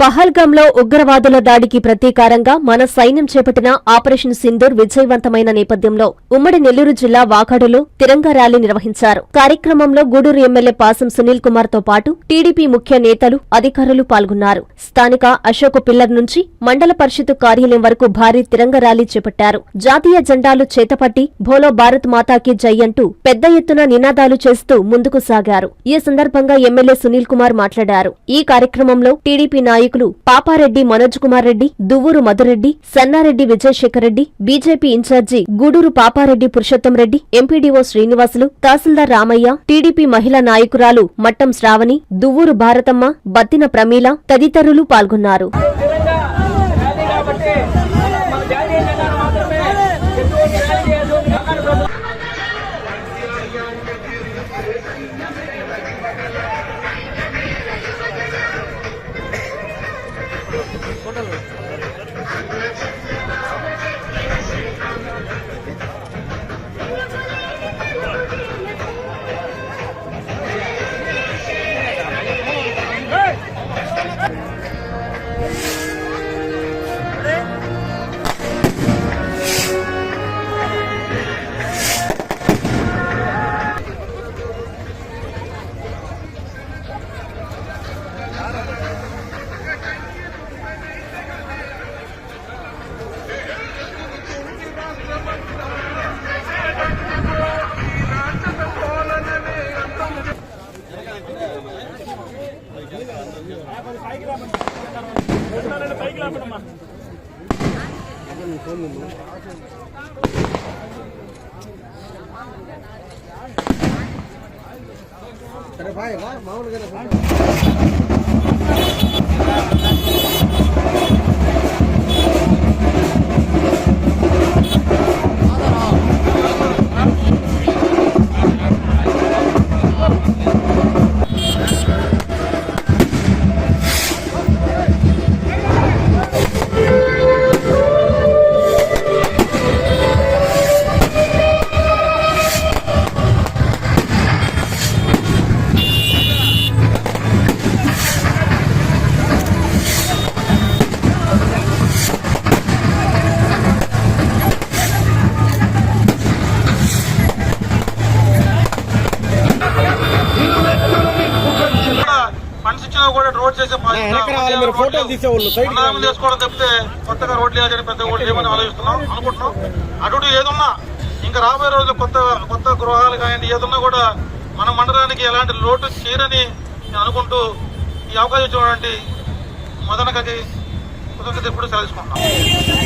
పహల్గంలో ఉగ్రవాదుల దాడికి ప్రతీకారంగా మన సైన్యం చేపట్టిన ఆపరేషన్ సింధూర్ విజయవంతమైన నేపథ్యంలో ఉమ్మడి నెల్లూరు జిల్లా వాకాడులో తిరంగా ర్యాలీ నిర్వహించారు. కార్యక్రమంలో గూడూరు ఎమ్మెల్యే పాసం సునీల్ కుమార్తో పాటు టీడీపీ ముఖ్య నేతలు అధికారులు పాల్గొన్నారు. స్థానిక అశోక్ పిల్లర్ నుంచి మండల పరిషత్ కార్యాలయం వరకు భారీ తిరంగ ర్యాలీ చేపట్టారు. జాతీయ జెండాలు చేతపట్టి భోలో భారత్ మాతాకి జై అంటూ పెద్ద ఎత్తున నినాదాలు చేస్తూ ముందుకు సాగారు. ఈ సందర్భంగా ఎమ్మెల్యే సునీల్ కుమార్ మాట్లాడారు. ఈ కార్యక్రమంలో టీడీపీ నాయకులు Papareddy Manoj Kumar Reddy Duvvuru Madhureddy Sannareddy Vijayashekar Reddy B J P incharge Guduru Papareddy Purushottam Reddy M P D O Srinivasulu tahsildar Ramaiah T D P మహిళా నాయకురాలు మట్టం శ్రావణి దువ్వూరు భారతమ్మ బత్తిన ప్రమీల తదితరులు పాల్గొన్నారు. కూడా రోడ్ చేసే అనామం చేసుకోవడం తప్పితే కొత్తగా రోడ్లు వేయాలని పెద్ద ఏమని ఆలోచిస్తున్నాం అనుకుంటున్నాం. అటు ఏదున్నా ఇంకా రాబోయే రోజుల్లో కొత్త కొత్త గృహాలు కానీ ఏదన్నా కూడా మన మండలానికి ఎలాంటి లోటు చేయరని నేను అనుకుంటూ ఈ అవకాశం ఇచ్చినటువంటి మదనకకి కృతజ్ఞత ఇప్పుడు సెలవుకుంటున్నాం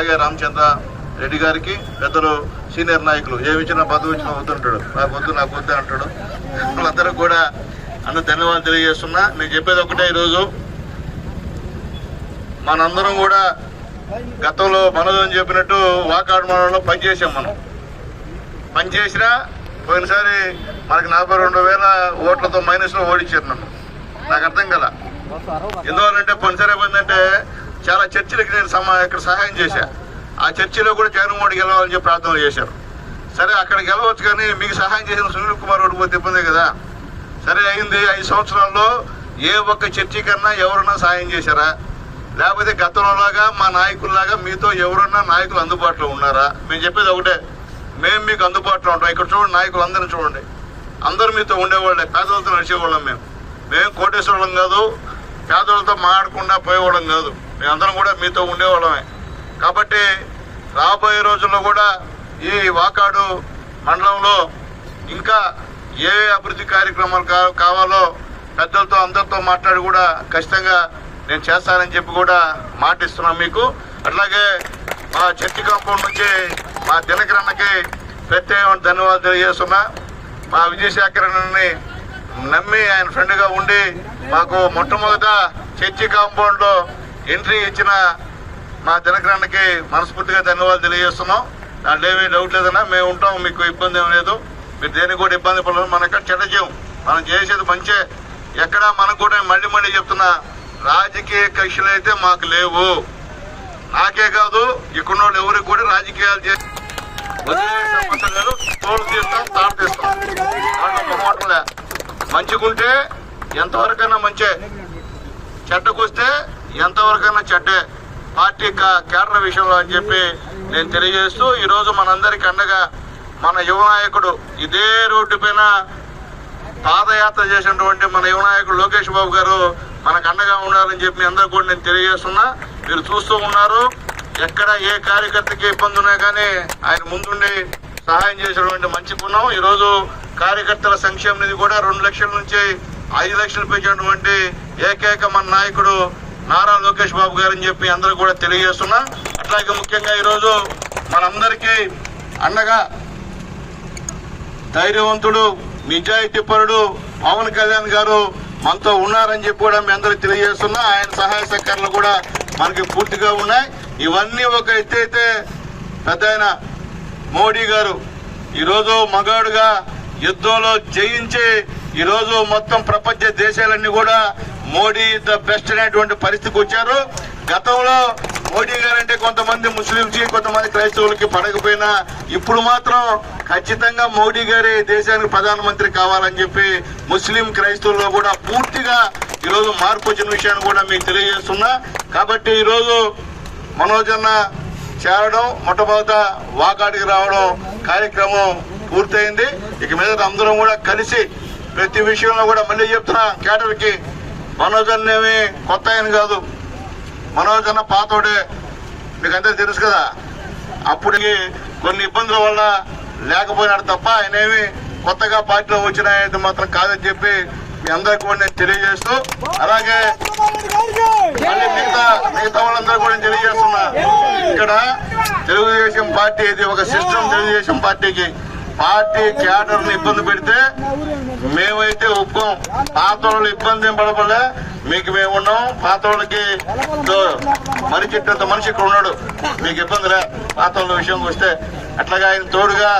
అలాగే రామచంద్ర రెడ్డి గారికి పెద్దలు సీనియర్ నాయకులు ఏమి ఇచ్చినా పదవి ఇచ్చినా వద్దుంటాడు నాకు వద్దు నాకు వద్దు అంటాడు. వాళ్ళందరూ కూడా అన్న ధన్యవాదాలు తెలియజేస్తున్నా. నేను చెప్పేది ఒకటే ఈరోజు. మనందరం కూడా గతంలో మనోజన్ చెప్పినట్టు వాకాడు మనలో పనిచేసాం మనం. పనిచేసినా పోయినసారి మనకి నలభై రెండు వేల ఓట్లతో మైనస్లో ఓడించారు నన్ను. నాకు అర్థం కదా ఎందువల్లంటే పోయినసారి ఏమైందంటే చాలా చర్చిలకి నేను సమా ఇక్కడ సహాయం చేశాను ఆ చర్చిలో కూడా జగన్మోహన్ గెలవాలని చెప్పి ప్రార్థనలు చేశారు. సరే అక్కడ గెలవచ్చు కానీ మీకు సహాయం చేసిన సునీల్ కుమార్ ఓడిపోతే ఇబ్బందే కదా? సరే అయింది. ఐదు సంవత్సరాల్లో ఏ ఒక్క చర్చి కన్నా ఎవరన్నా సహాయం చేశారా? లేకపోతే గతంలోలాగా మా నాయకుల్లాగా మీతో ఎవరన్నా నాయకులు అందుబాటులో ఉన్నారా? మేము చెప్పేది ఒకటే. మేము మీకు అందుబాటులో ఉంటాం. ఇక్కడ చూడండి నాయకులు అందరిని చూడండి. అందరూ మీతో ఉండేవాళ్ళే. పేదలతో నడిచేవాళ్ళం మేము. మేము కోటేశ్వరం కాదు పేదలతో మాట్లాడకుండా పోయేవాళ్ళం కాదు. మేమందరం కూడా మీతో ఉండేవాళ్ళమే. కాబట్టి రాబోయే రోజుల్లో కూడా ఈ వాకాడు మండలంలో ఇంకా ఏ అభివృద్ధి కార్యక్రమాలు కావాలో పెద్దలతో అందరితో మాట్లాడి కూడా ఖచ్చితంగా నేను చేస్తానని చెప్పి కూడా మాటిస్తున్నాను మీకు. అట్లాగే మా చర్చి కాంపౌండ్ నుంచి మా దినకరణకి ప్రత్యేకమైన ధన్యవాదాలు తెలియజేస్తున్నా. మా విజయశేఖరణని నమ్మి ఆయన ఫ్రెండ్గా ఉండి మాకు మొట్టమొదట చర్చి కాంపౌండ్లో ఎంట్రీ ఇచ్చిన మా జనగ్రహణకి మనస్ఫూర్తిగా ధన్యవాదాలు తెలియజేస్తున్నాం. దాంట్లో ఏమీ డౌట్ లేదన్నా మేము ఉంటాం మీకు ఇబ్బంది ఏం లేదు. మీరు దేనికి కూడా ఇబ్బంది పడలేదు మన ఎక్కడ చెడ్డజీవం మనం చేసేది మంచే. ఎక్కడ మనకు కూడా మళ్ళీ మళ్ళీ చెప్తున్నా రాజకీయ కక్షలు అయితే మాకు లేవు. నాకే కాదు ఇక్కడ వాళ్ళు ఎవరికి కూడా రాజకీయాలు చేసి మంచిగా ఉంటే ఎంతవరకైనా తోలు తీస్తాం తాడు తీస్తాం. మంచిగుంటే ఎంతవరకైనా మంచే. చెడ్డకొస్తే ఎంతవరకైనా చెడ్డే పార్టీ కేడర్ విషయంలో అని చెప్పి నేను తెలియజేస్తూ ఈరోజు మనందరికి అండగా మన యువ నాయకుడు ఇదే రోడ్డు పైన పాదయాత్ర చేసినటువంటి మన యువ నాయకుడు లోకేష్ బాబు గారు మనకు అండగా ఉండాలని చెప్పి మీ అందరూ కూడా నేను తెలియజేస్తున్నా. మీరు చూస్తూ ఉన్నారు. ఎక్కడ ఏ కార్యకర్తకి ఇబ్బంది ఉన్నా కానీ ఆయన ముందుండి సహాయం చేసినటువంటి మంచి గుణం. ఈరోజు కార్యకర్తల సంక్షేమ నిధి కూడా రెండు లక్షల నుంచి ఐదు లక్షలు పెంచినటువంటి ఏకైక మన నాయకుడు నారా లోకేష్ బాబు గారని చెప్పి అందరూ కూడా తెలియజేస్తున్నా. అట్లాగే ముఖ్యంగా ఈరోజు మనందరికీ అండగా ధైర్యవంతుడు నిజాయితీ పరుడు పవన్ కళ్యాణ్ గారు మనతో ఉన్నారని చెప్పి కూడా మీ అందరికి తెలియజేస్తున్నా. ఆయన సహాయ సహకారాలు కూడా మనకి పూర్తిగా ఉన్నాయి. ఇవన్నీ ఒక ఎత్తైతే అయితే పెద్ద ఆయన మోడీ గారు ఈరోజు మగాడుగా యుద్ధంలో జయించి ఈరోజు మొత్తం ప్రపంచ దేశాలన్నీ కూడా మోడీ ద బెస్ట్ అనేటువంటి పరిస్థితికి వచ్చారు. గతంలో మోడీ గారంటే కొంతమంది ముస్లింస్ కొంతమంది క్రైస్తవులకి పడకపోయినా ఇప్పుడు మాత్రం ఖచ్చితంగా మోడీ గారి దేశానికి ప్రధానమంత్రి కావాలని చెప్పి ముస్లిం క్రైస్తవుల్లో కూడా పూర్తిగా ఈరోజు మార్పు వచ్చిన విషయాన్ని కూడా మీకు తెలియజేస్తున్నా. కాబట్టి ఈరోజు మనోజన్న చేరడం మొట్టమొదట వాకాడికి రావడం కార్యక్రమం పూర్తయింది. ఇక మీద అందరం కూడా కలిసి ప్రతి విషయంలో కూడా మళ్ళీ చెప్తున్నా కేటర్కి మనోజ్ అన్నేమి కొత్త ఆయన కాదు. మనోజ్ అన్న పాతోడే. మీకు అంతే తెలుసు కదా. అప్పటికి కొన్ని ఇబ్బందుల వల్ల లేకపోయినాడు తప్ప ఆయనేమి కొత్తగా పార్టీలో వచ్చిన మాత్రం కాదని చెప్పి మీ అందరికి కూడా నేను తెలియజేస్తూ అలాగే మళ్ళీ మిగతా మిగతా వాళ్ళందరూ కూడా నేను తెలియజేస్తున్నా. ఇక్కడ తెలుగుదేశం పార్టీ ఇది ఒక సిస్టమ్ తెలుగుదేశం పార్టీకి. పార్టీ క్యాడర్ని ఇబ్బంది పెడితే మేమైతే ఒప్పుకోం. పాత వాళ్ళు ఇబ్బంది ఏం పడపలే మీకు మేము ఉన్నాం. పాత వాళ్ళకి మరి చెట్టంత మనిషి ఇక్కడ ఉన్నాడు. మీకు ఇబ్బంది లే పాత వాళ్ళ విషయంకి వస్తే అట్లాగా ఆయన తోడుగా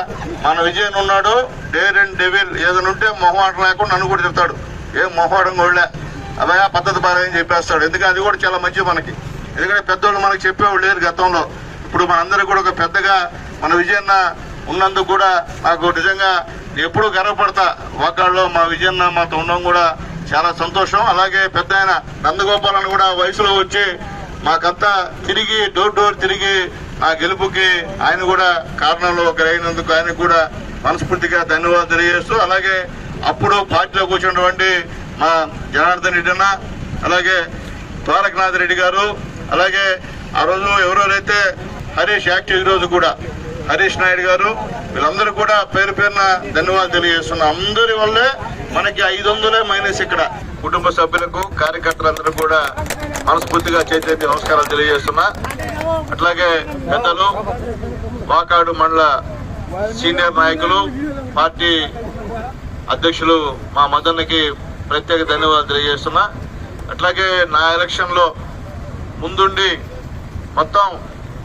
మన విజయన్ ఉన్నాడు. డేర్ అండ్ డెవిల్ ఏదైనా ఉంటే మొహమాట లేకుండా నన్ను కూడా చెప్తాడు ఏం మొహమాటం కూడా అబ్బాయి పద్ధతి బాగా అని చెప్పేస్తాడు. ఎందుకంటే అది కూడా చాలా మంచిది మనకి. ఎందుకంటే పెద్దోళ్ళు మనకి చెప్పేవాళ్ళు లేరు గతంలో. ఇప్పుడు మనందరూ కూడా ఒక పెద్దగా మన విజయన్న ఉన్నందుకు కూడా నాకు నిజంగా ఎప్పుడూ గర్వపడతా. వాకాళ్ళలో మా విజయన్న మాతో ఉండడం కూడా చాలా సంతోషం. అలాగే పెద్ద ఆయన నందగోపాలను కూడా వయసులో వచ్చి మాకంతా తిరిగి డోర్ డోర్ తిరిగి నా గెలుపుకి ఆయన కూడా కారణంలో ఒకరైనందుకు ఆయన కూడా మనస్ఫూర్తిగా ధన్యవాదాలు తెలియజేస్తూ అలాగే అప్పుడు పార్టీలో కూర్చున్నటువంటి మా జనార్దన్ రెడ్డి అన్న అలాగే ద్వారకనాథ్ రెడ్డి గారు అలాగే ఆ రోజు ఎవరెవరైతే హరీష్ యాక్టివ్ ఈరోజు రోజు కూడా హరీష్ నాయుడు గారు వీళ్ళందరూ కూడా పేరు పేరున ధన్యవాదాలు తెలియజేస్తున్నాం అందరి వల్లే మనకి ఐదు వందలే మైనస్ ఇక్కడ కుటుంబ సభ్యులకు కార్యకర్తలందరూ కూడా మనస్ఫూర్తిగా చేతి నమస్కారాలు తెలియజేస్తున్నా. అట్లాగే పెద్దలు వాకాడు మండల సీనియర్ నాయకులు పార్టీ అధ్యక్షులు మా మదన్కి ప్రత్యేక ధన్యవాదాలు తెలియజేస్తున్నా. అట్లాగే నా ఎలక్షన్లో ముందుండి మొత్తం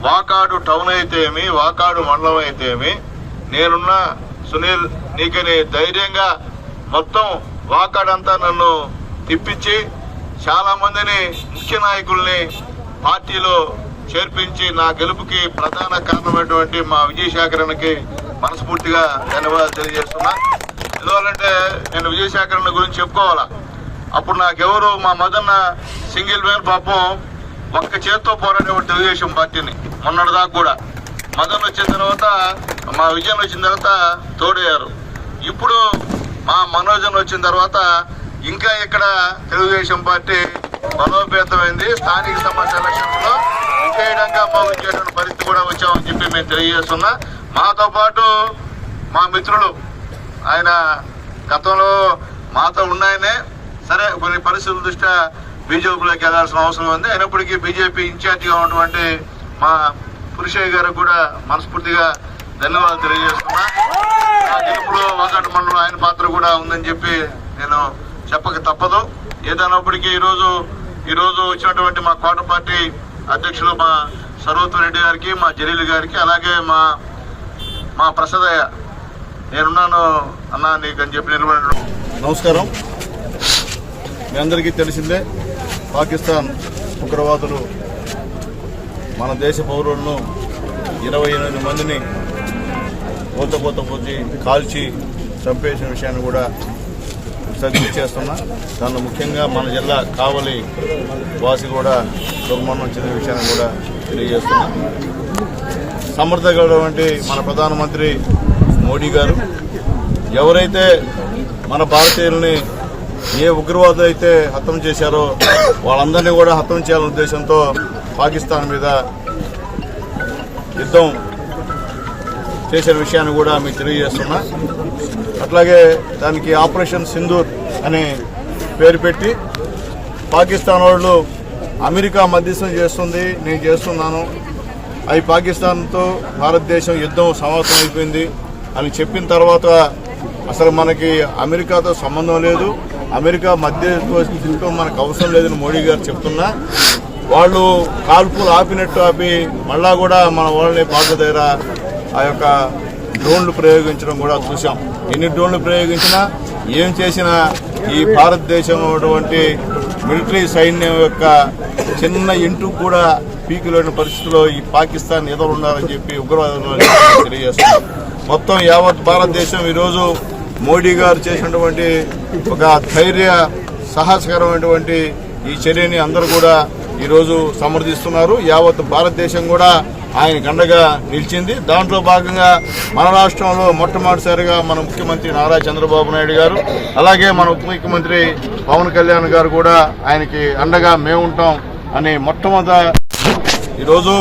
వాకాడు టౌన్ అయితేమి వాకాడు మండలం అయితేమి నేనున్న సునీల్ నీకని ధైర్యంగా మొత్తం వాకాడంతా నన్ను తిప్పించి చాలా మందిని ముఖ్య నాయకుల్ని పార్టీలో చేర్పించి నా గెలుపుకి ప్రధాన కారణమైనటువంటి మా విజయశాఖరణకి మనస్ఫూర్తిగా ధన్యవాదాలు తెలియజేస్తున్నా. ఎందువల్లంటే నేను విజయశేఖరన్ గురించి చెప్పుకోవాలా? అప్పుడు నాకెవరు మా మదన్న సింగిల్ మ్యాన్ పాపం ఒక్క చేత్తో పోరాడే తెలుగుదేశం పార్టీని. మొన్నటిదాకా కూడా. మదన్ వచ్చిన తర్వాత మా విజయం వచ్చిన తర్వాత తోడయ్యారు. ఇప్పుడు మా మనోజన్ వచ్చిన తర్వాత ఇంకా ఇక్కడ తెలుగుదేశం పార్టీ బలోపేతమైంది. స్థానిక సంస్థ ఎలక్షన్స్లో విజయడంగా పరిస్థితి కూడా వచ్చామని చెప్పి మేము తెలియజేస్తున్నా. మాతో పాటు మా మిత్రులు ఆయన గతంలో మాతో ఉన్నాయనే. సరే కొన్ని పరిస్థితుల దృష్ట్యా బీజేపీలోకి వెళ్ళాల్సిన అవసరం ఉంది. అయినప్పటికీ బీజేపీ ఇన్ఛార్జిగా ఉన్నటువంటి మా పురుషయ్య గారు కూడా మనస్ఫూర్తిగా ధన్యవాదాలు తెలియజేస్తున్నా. ఆ గెలుపులో ఒకటి మండలం ఆయన పాత్ర కూడా ఉందని చెప్పి నేను చెప్పక తప్పదు. ఏదైనప్పటికీ ఈరోజు ఈరోజు వచ్చినటువంటి మా కోట పార్టీ అధ్యక్షులు మా సర్వోత్తమ రెడ్డి గారికి మా జలీల్ గారికి అలాగే మా మా ప్రసాదయ్య. నేనున్నాను అన్నా నీకు అని చెప్పి నిలబడి నమస్కారం. మీ అందరికీ తెలిసిందే పాకిస్తాన్ ఉగ్రవాదులు మన దేశ పౌరులను ఇరవై ఎనిమిది మందిని పోత పోతి కాల్చి చంపేసిన విషయాన్ని కూడా సర్ది చేస్తున్నా. దానిలో ముఖ్యంగా మన జిల్లా కావలి వాసి కూడా దుర్మరణం చెందిన విషయాన్ని కూడా తెలియజేస్తున్నా. సమర్థగలటువంటి మన ప్రధానమంత్రి మోడీ గారు ఎవరైతే మన భారతీయుల్ని ఏ ఉగ్రవాదులు అయితే హతం చేశారో వాళ్ళందరినీ కూడా హతం చేయాలనే ఉద్దేశంతో పాకిస్తాన్ మీద యుద్ధం చేసిన విషయాన్ని కూడా మీకు తెలియజేస్తున్నా. అట్లాగే దానికి ఆపరేషన్ సింధూర్ అనే పేరు పెట్టి పాకిస్తాన్ వాళ్ళు అమెరికా మధ్యస్థం చేస్తుంది నేను చేస్తున్నాను. అవి పాకిస్తాన్తో భారతదేశం యుద్ధం సమాప్తం అయిపోయింది అని చెప్పిన తర్వాత అసలు మనకి అమెరికాతో సంబంధం లేదు. అమెరికా మధ్యస్థం మనకు అవసరం లేదని మోడీ గారు చెప్తున్నా వాళ్ళు కాల్పులు ఆపినట్టు ఆపి మళ్ళా కూడా మన వాళ్ళని పాక దగ్గర ఆ యొక్క డ్రోన్లు ప్రయోగించడం కూడా చూసాం ఎన్ని డ్రోన్లు ప్రయోగించినా ఏం చేసినా ఈ భారతదేశం అటువంటి మిలిటరీ సైన్యం యొక్క చిన్న ఇంటూ కూడా పీకిలోని పరిస్థితిలో ఈ పాకిస్తాన్ ఎదురు చెప్పి ఉగ్రవాదులు తెలియజేస్తున్నారు. మొత్తం యావత్ భారతదేశం ఈరోజు మోడీ గారు చేసినటువంటి ఒక ధైర్య సాహసకరమైనటువంటి ఈ చర్యని అందరూ కూడా ఈరోజు సమర్థిస్తున్నారు. యావత్ భారతదేశం కూడా ఆయన గండగా నిలిచింది. దాంట్లో భాగంగా మన రాష్ట్రంలో మొట్టమొదటిసారిగా మన ముఖ్యమంత్రి నారా చంద్రబాబు నాయుడు గారు అలాగే మన ఉప ముఖ్యమంత్రి పవన్ కళ్యాణ్ గారు కూడా ఆయనకి అండగా మేము ఉంటాం అని మొట్టమొదట ఈరోజు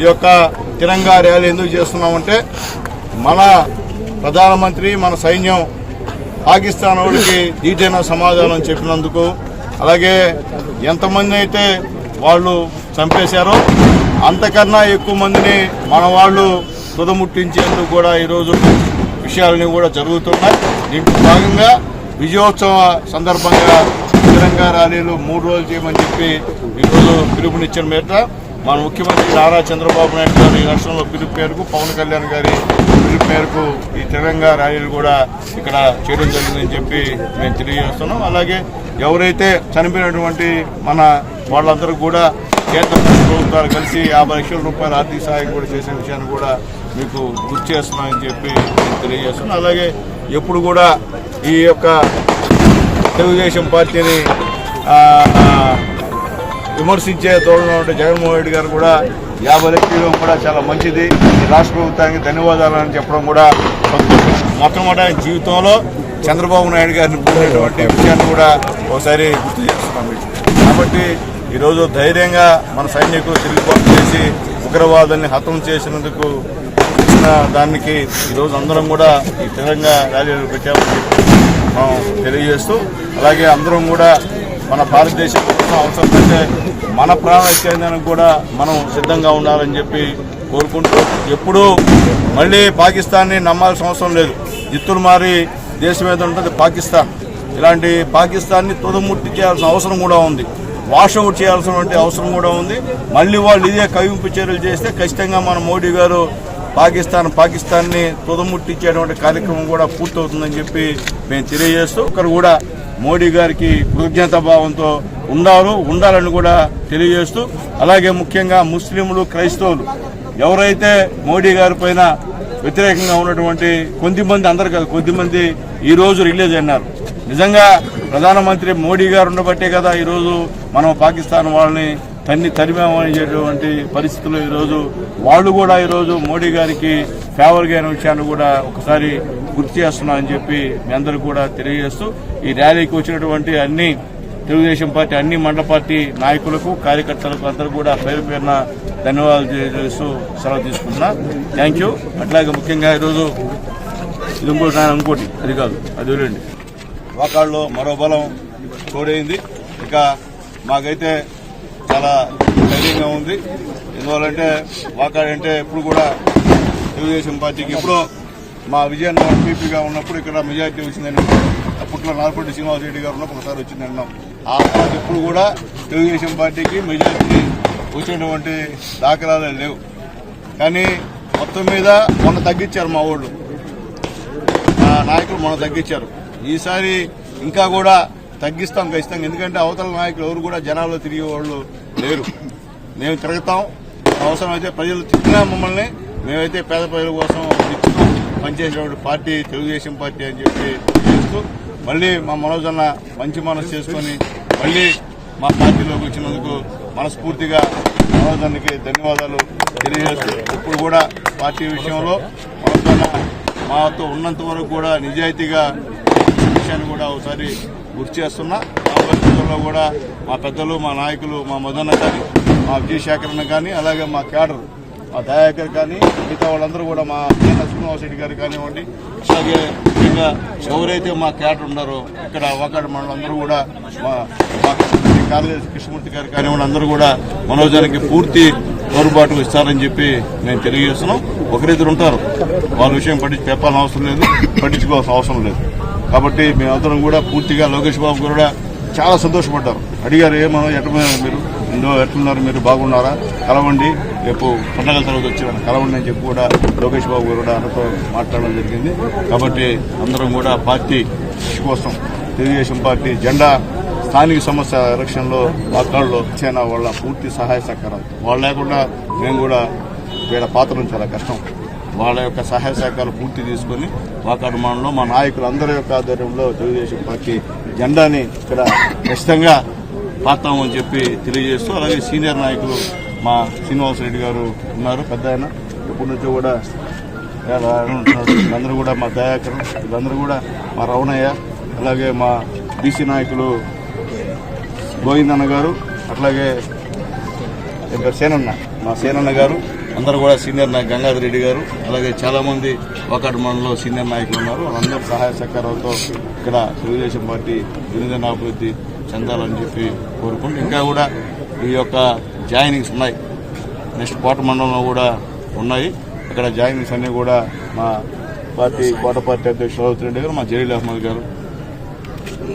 ఈ యొక్క తిరంగా ర్యాలీ ఎందుకు చేస్తున్నామంటే మన ప్రధానమంత్రి మన సైన్యం పాకిస్తాన్ వాడికి దీటైన సమాధానం చెప్పినందుకు అలాగే ఎంతమంది అయితే వాళ్ళు చంపేశారో అంతకన్నా ఎక్కువ మందిని మన వాళ్ళు తుదముట్టించేందుకు కూడా ఈరోజు విషయాలని కూడా జరుగుతున్నాయి. దీంట్లో భాగంగా విజయోత్సవ సందర్భంగా తిరంగా ర్యాలీలు మూడు రోజులు చేయమని చెప్పి ఈరోజు పిలుపునిచ్చిన మేట మన ముఖ్యమంత్రి నారా చంద్రబాబు నాయుడు గారి ఈ రక్షణలో పిలుపు పేరుకు పవన్ కళ్యాణ్ గారి పిలుపు మేరకు ఈ తిరంగా ర్యాలీలు కూడా ఇక్కడ చేయడం జరిగిందని చెప్పి మేము తెలియజేస్తున్నాం. అలాగే ఎవరైతే చనిపోయినటువంటి మన వాళ్ళందరూ కూడా కేంద్ర ప్రభుత్వాలు కలిసి యాభై లక్షల రూపాయల ఆర్థిక సహాయం కూడా చేసే విషయాన్ని కూడా మీకు గుర్తు చేస్తున్నామని చెప్పి తెలియజేస్తున్నాం. అలాగే ఎప్పుడు కూడా ఈ యొక్క తెలుగుదేశం పార్టీని విమర్శించే తోడుగా ఉంటే జగన్మోహన్ రెడ్డి గారు కూడా యాభై లక్షలు కూడా చాలా మంచిది. రాష్ట్ర ప్రభుత్వానికి ధన్యవాదాలు అని చెప్పడం కూడా మొట్టమొదటి ఆయన జీవితంలో చంద్రబాబు నాయుడు గారిని పొందినటువంటి విషయాన్ని కూడా ఒకసారి గుర్తు చేస్తున్నాం కాబట్టి ఈరోజు ధైర్యంగా మన సైనికులు తిరుగుబాటు చేసి ఉగ్రవాదుల్ని హతం చేసినందుకు ఇచ్చిన దానికి ఈరోజు అందరం కూడా ఈ తెలంగాణ ర్యాలీలు పెట్టామని మనం తెలియజేస్తూ అలాగే అందరం కూడా మన భారతదేశం కోసం అవసరం అయితే మన ప్రాణ చైతన్యానికి కూడా మనం సిద్ధంగా ఉండాలని చెప్పి కోరుకుంటూ ఎప్పుడూ మళ్ళీ పాకిస్తాన్ని నమ్మాల్సిన అవసరం లేదు. జిత్తులు మారి దేశం మీద ఉంటుంది పాకిస్తాన్. ఇలాంటి పాకిస్తాన్ని తుదముట్టి చేయాల్సిన అవసరం కూడా ఉంది. వాషౌట్ చేయాల్సినటువంటి అవసరం కూడా ఉంది. మళ్ళీ వాళ్ళు ఇదే కవింపు చర్యలు చేస్తే ఖచ్చితంగా మన మోడీ గారు పాకిస్తాన్ పాకిస్తాన్ని తుదముట్టించేటువంటి కార్యక్రమం కూడా పూర్తవుతుందని చెప్పి మేము తెలియజేస్తూ ఒకరు కూడా మోడీ గారికి కృతజ్ఞతాభావంతో భావంతో ఉండారు ఉండాలని కూడా తెలియజేస్తూ అలాగే ముఖ్యంగా ముస్లింలు క్రైస్తవులు ఎవరైతే మోడీ గారి పైన వ్యతిరేకంగా ఉన్నటువంటి కొద్దిమంది అందరు కాదు కొద్దిమంది ఈ రోజు రిలీజ్ అయినారు. నిజంగా ప్రధానమంత్రి మోడీ గారు ఉండబట్టే కదా ఈరోజు మనం పాకిస్తాన్ వాళ్ళని తన్ని తరిమామనేటువంటి పరిస్థితుల్లో ఈరోజు వాళ్ళు కూడా ఈరోజు మోడీ గారికి ఫేవర్గా అయిన విషయాన్ని కూడా ఒకసారి గుర్తు చేస్తున్నామని చెప్పి మీ అందరూ కూడా తెలియజేస్తూ ఈ ర్యాలీకి వచ్చినటువంటి అన్ని తెలుగుదేశం పార్టీ అన్ని మండల పార్టీ నాయకులకు కార్యకర్తలకు అందరూ కూడా పేరు పేరున ధన్యవాదాలు తెలియజేస్తూ సెలవు తీసుకుంటున్నా. థ్యాంక్ యూ అట్లాగే ముఖ్యంగా ఈరోజు ఇది ఇంకోటి ఇంకోటి. అది కాదు అది వదిలేండి వాకాళ్ళలో మరో బలం తోడైంది. ఇక మాకైతే చాలా ధైర్యంగా ఉంది. ఎందువల్లంటే వాకాడు అంటే ఇప్పుడు కూడా తెలుగుదేశం పార్టీకి ఎప్పుడో మా విజయనగరం టీపీగా ఉన్నప్పుడు ఇక్కడ మెజార్టీ వచ్చిందని అప్పట్లో నార్పల్లి శ్రీనివాస రెడ్డి గారు ఉన్నప్పుడు ఒకసారి వచ్చింది అన్నాం. ఆ తర్వాత ఎప్పుడు కూడా తెలుగుదేశం పార్టీకి మెజార్టీ వచ్చినటువంటి దాఖలాలు లేవు. కానీ మొత్తం మీద మొన్న తగ్గించారు మా ఊళ్ళు నాయకులు మొన్న తగ్గించారు. ఈసారి ఇంకా కూడా తగ్గిస్తాం ఖచ్చితంగా. ఎందుకంటే అవతల నాయకులు ఎవరు కూడా జనాల్లో తిరిగే వాళ్ళు లేరు. మేము తిరుగుతాం. అవసరమైతే ప్రజలు తిట్టినా మమ్మల్ని. మేమైతే పేద ప్రజల కోసం పనిచేసేటువంటి పార్టీ తెలుగుదేశం పార్టీ అని చెప్పి చేస్తూ మళ్ళీ మా మనోజన్న మంచి మనసు చేసుకొని మళ్ళీ మా పార్టీలోకి వచ్చినందుకు మనస్ఫూర్తిగా మనోజన్నకి ధన్యవాదాలు తెలియజేస్తూ ఇప్పుడు కూడా పార్టీ విషయంలో మనోజన్న మాతో ఉన్నంత వరకు కూడా నిజాయితీగా విషయాన్ని కూడా ఒకసారి గుర్తు చేస్తున్నా. ఆ పరిస్థితుల్లో కూడా మా పెద్దలు మా నాయకులు మా మదన్న కానీ మా విజయశేఖరన్న కానీ అలాగే మా క్యాడర్ మా దయాకర్ కానీ మిగతా వాళ్ళందరూ కూడా మా కేంద్ర రెడ్డి గారు కానివ్వండి అలాగే ముఖ్యంగా ఎవరైతే మా క్యాడర్ ఉన్నారో ఇక్కడ ఒకటి మనందరూ కూడా మా మా కృష్ణమూర్తి గారు కానివ్వండి అందరూ కూడా మనోజానికి పూర్తి తోడుబాటు ఇస్తారని చెప్పి మేము తెలియజేస్తున్నాం. ఒకరిద్దరు ఉంటారు. వాళ్ళ విషయం పట్టించి చెప్పాల్సిన అవసరం లేదు. పట్టించుకోవాల్సిన అవసరం లేదు. కాబట్టి మేమందరం కూడా పూర్తిగా లోకేష్ బాబు కూడా చాలా సంతోషపడ్డారు అడిగారు ఏమో ఎట్లా మీరు? ఇందులో ఎట్లున్నారు? మీరు బాగున్నారా? కలవండి. రేపు పండగల తర్వాత వచ్చి కలవండి అని చెప్పి కూడా లోకేష్ బాబు గారు కూడా అన్నతో మాట్లాడడం జరిగింది. కాబట్టి అందరం కూడా పార్టీ కృషి కోసం తెలుగుదేశం పార్టీ జెండా స్థానిక సమస్య ఎలక్షన్లో వాకాళ్ళలో చైనా వాళ్ళ పూర్తి సహాయ సహకారాలు. వాళ్ళు లేకుండా మేము కూడా వీళ్ళ పాత్రలు చాలా కష్టం. వాళ్ళ యొక్క సహాయ సహకారాలు పూర్తి తీసుకొని వాకాడు మా నాయకులు అందరి యొక్క ఆధ్వర్యంలో తెలుగుదేశం పార్టీ జెండాని ఇక్కడ ఖచ్చితంగా పాతామని చెప్పి తెలియజేస్తూ అలాగే సీనియర్ నాయకులు మా శ్రీనివాస్ రెడ్డి గారు ఉన్నారు పెద్ద ఆయన. ఇప్పటి నుంచో కూడా వీళ్ళందరూ కూడా మా దయాకర్ వీళ్ళందరూ కూడా మా రవణయ్య అలాగే మా బీసీ నాయకులు గోవిందన్న గారు అట్లాగే ఇంకా సేనన్న మా సేనన్న గారు. అందరూ కూడా సీనియర్ నాయకు గంగాధర్ రెడ్డి గారు అలాగే చాలా మంది ఒకటి మండలంలో సీనియర్ నాయకులు ఉన్నారు. వాళ్ళందరూ సహాయ సహకారాలతో ఇక్కడ తెలుగుదేశం పార్టీ దినదిన అభివృద్ధి చెందాలని చెప్పి కోరుకుంటూ ఇంకా కూడా ఈ యొక్క జాయినింగ్స్ ఉన్నాయి. నెక్స్ట్ కోట మండలంలో కూడా ఉన్నాయి. ఇక్కడ జాయినింగ్స్ అన్ని కూడా మా పార్టీ కోట పార్టీ అధ్యక్షులు రావుత్ రెడ్డి గారు మా జలీల్ అహ్మద్ గారు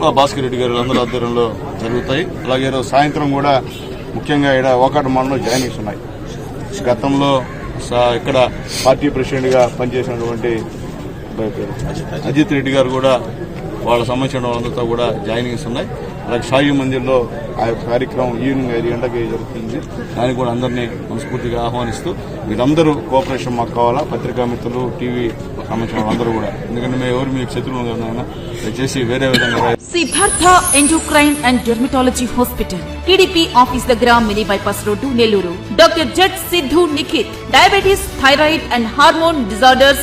మా భాస్కర్ రెడ్డి గారు అందరి ఆధ్వర్యంలో జరుగుతాయి. అలాగే ఈరోజు సాయంత్రం కూడా ముఖ్యంగా ఇక్కడ ఒకటి మండలం జాయినింగ్స్ ఉన్నాయి. గతంలో ఇక్కడ పార్టీ ప్రెసిడెంట్గా పనిచేసినటువంటి అజిత్ రెడ్డి గారు కూడా వాళ్ళ సంబంధించిన వాళ్ళందరితో కూడా జాయినింగ్స్ ఉన్నాయి. అలాగే షాయి మందిర్లో ఆ యొక్క కార్యక్రమం ఈవినింగ్ ఐదు గంటలకి జరుగుతుంది. దానికి కూడా అందరినీ మనస్ఫూర్తిగా ఆహ్వానిస్తూ వీళ్ళందరూ కోఆపరేషన్ మాకు కావాలా? పత్రికా మిత్రులు టీవీ సంబంధించిన వాళ్ళందరూ కూడా. ఎందుకంటే మేము ఎవరు మీకు శత్రువులు దయచేసి వేరే విధంగా Siddhartha endocrine and dermatology hospital T D P office దగ్గర mini bypass road Nellore doctor జట్ Siddhu Nikhit diabetes thyroid and hormone disorders